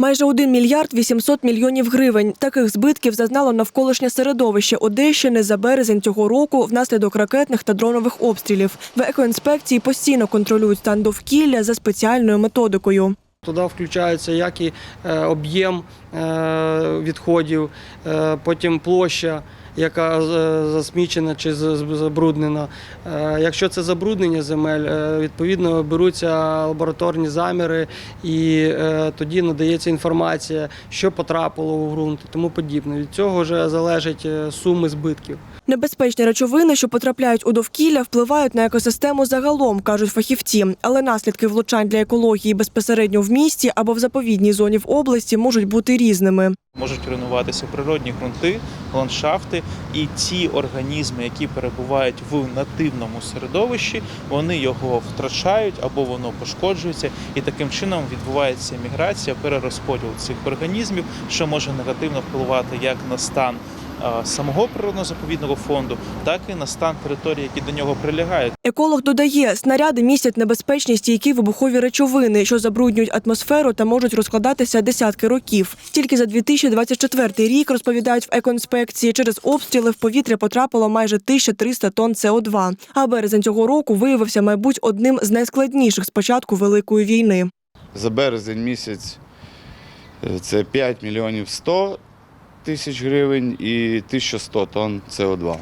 Майже 1 мільярд 800 мільйонів гривень. Таких збитків зазнало навколишнє середовище Одещини за березень цього року внаслідок ракетних та дронових обстрілів. В екоінспекції постійно контролюють стан довкілля за спеціальною методикою. Туди включається як і е, об'єм е, відходів, е, потім площа, яка е, засмічена чи забруднена. Е, Якщо це забруднення земель, е, відповідно беруться лабораторні заміри і тоді надається інформація, що потрапило у ґрунт тому подібне. Від цього вже залежать е, суми збитків. Небезпечні речовини, що потрапляють у довкілля, впливають на екосистему загалом, кажуть фахівці. Але наслідки влучань для екології безпосередньо в місті або в заповідній зоні в області можуть бути різними. Можуть руйнуватися природні ґрунти, ландшафти, і ті організми, які перебувають в нативному середовищі, вони його втрачають або воно пошкоджується, і таким чином відбувається міграція, перерозподіл цих організмів, що може негативно впливати як на стан самого природно-заповідного фонду, так і на стан території, які до нього прилягають. Еколог додає, снаряди містять небезпечні стійкі вибухові речовини, що забруднюють атмосферу та можуть розкладатися десятки років. Тільки за 2024 рік, розповідають в екоінспекції, через обстріли в повітря потрапило майже 1300 тонн СО2. А березень цього року виявився, мабуть, одним з найскладніших з початку Великої війни. За березень місяць е, це 5 мільйонів 100 тисяч гривень і 1100 тонн СО2.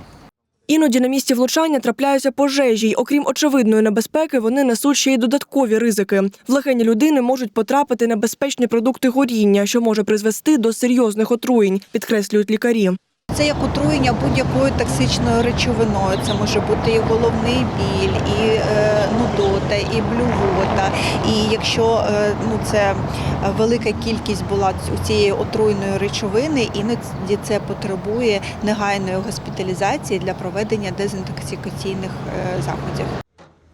Іноді на місці влучання трапляються пожежі, окрім очевидної небезпеки, вони несуть ще й додаткові ризики. В легені людини можуть потрапити небезпечні продукти горіння, що може призвести до серйозних отруєнь, підкреслюють лікарі. Це як отруєння будь-якою токсичною речовиною. Це може бути і головний біль, і е, нудота, і блювота. І якщо е, ну, це велика кількість була у цієї отруйної речовини, іноді це потребує негайної госпіталізації для проведення дезінтоксикаційних е, заходів.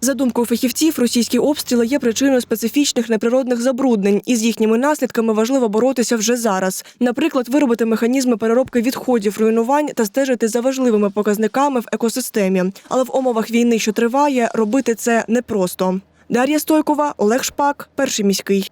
За думкою фахівців, російські обстріли є причиною специфічних неприродних забруднень, і з їхніми наслідками важливо боротися вже зараз. Наприклад, виробити механізми переробки відходів, руйнувань та стежити за важливими показниками в екосистемі. Але в умовах війни, що триває, робити це непросто. Дар'я Стойкова, Олег Шпак, перший міський.